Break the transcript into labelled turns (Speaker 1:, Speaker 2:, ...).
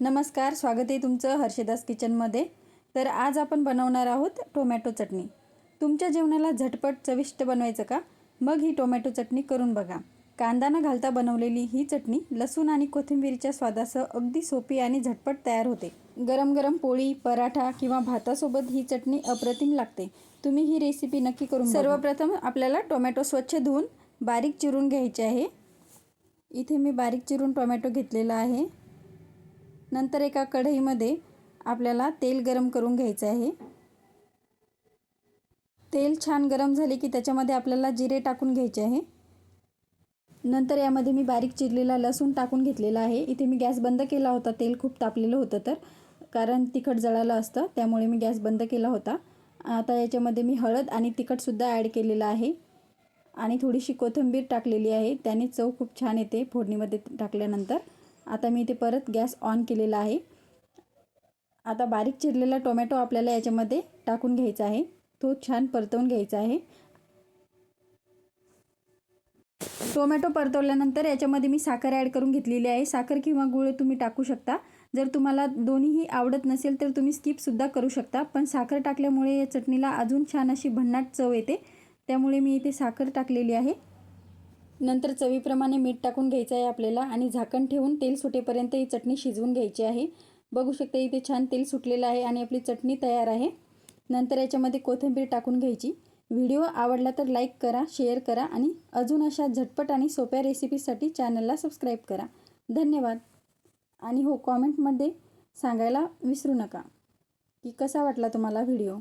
Speaker 1: नमस्कार स्वागत आहे तुमचं हर्षदास किचनमध्ये. तर आज आपण बनवणार आहोत टोमॅटो चटणी. तुमच्या जेवणाला झटपट चविष्ट बनवायचं का? मग ही टोमॅटो चटणी करून बघा. कांदा न घालता बनवलेली ही चटणी लसूण आणि कोथिंबीरच्या स्वादासह अगदी सोपी आणि झटपट तयार होते. गरम गरम पोळी पराठा किंवा भातासोबत ही चटणी अप्रतिम लागते. तुम्ही ही रेसिपी नक्की करून सर्वप्रथम आपल्याला टोमॅटो स्वच्छ धुवून बारीक चिरून घ्यायचे आहे. इथे मी बारीक चिरून टोमॅटो घेतलेला आहे. नंतर एका कढईमध्ये आपल्याला तेल गरम करून घ्यायचं आहे. तेल छान गरम झाले की त्याच्यामध्ये आपल्याला जिरे टाकून घ्यायचे आहे. नंतर यामध्ये मी बारीक चिरलेला लसूण टाकून घेतलेला आहे. इथे मी गॅस बंद केला होता. तेल खूप तापलेलं होतं तर कारण तिखट जळालं असतं त्यामुळे मी गॅस बंद केला होता. आता याच्यामध्ये मी हळद आणि तिखटसुद्धा ॲड केलेलं आहे. आणि थोडीशी कोथिंबीर टाकलेली आहे. त्याने चव खूप छान येते फोडणीमध्ये टाकल्यानंतर. आता मी इथे परत गॅस ऑन केलेला आहे. आता बारीक चिरलेला टोमॅटो आपल्याला याच्यामध्ये टाकून घ्यायचा आहे. तो छान परतवून घ्यायचा आहे. टोमॅटो परतवल्यानंतर याच्यामध्ये मी साखर ॲड करून घेतलेली आहे. साखर किंवा गुळ तुम्ही टाकू शकता. जर तुम्हाला दोन्हीही आवडत नसेल तर तुम्ही स्किपसुद्धा करू शकता. पण साखर टाकल्यामुळे या चटणीला अजून छान अशी भन्नाट चव येते. त्यामुळे मी इथे साखर टाकलेली आहे. नंतर चवीप्रमाणे मीठ टाकून घ्यायचं आहे आपल्याला आणि झाकण ठेवून तेल सुटेपर्यंत ही चटणी शिजवून घ्यायची आहे. बघू शकता इथे छान तेल सुटलेलं आहे आणि आपली चटणी तयार आहे. नंतर याच्यामध्ये कोथिंबीर टाकून घ्यायची. व्हिडिओ आवडला तर लाईक करा शेअर करा आणि अजून अशा झटपट आणि सोप्या रेसिपीसाठी चॅनलला सबस्क्राईब करा. धन्यवाद. आणि हो कॉमेंटमध्ये सांगायला विसरू नका. की कसा वाटला तुम्हाला व्हिडिओ?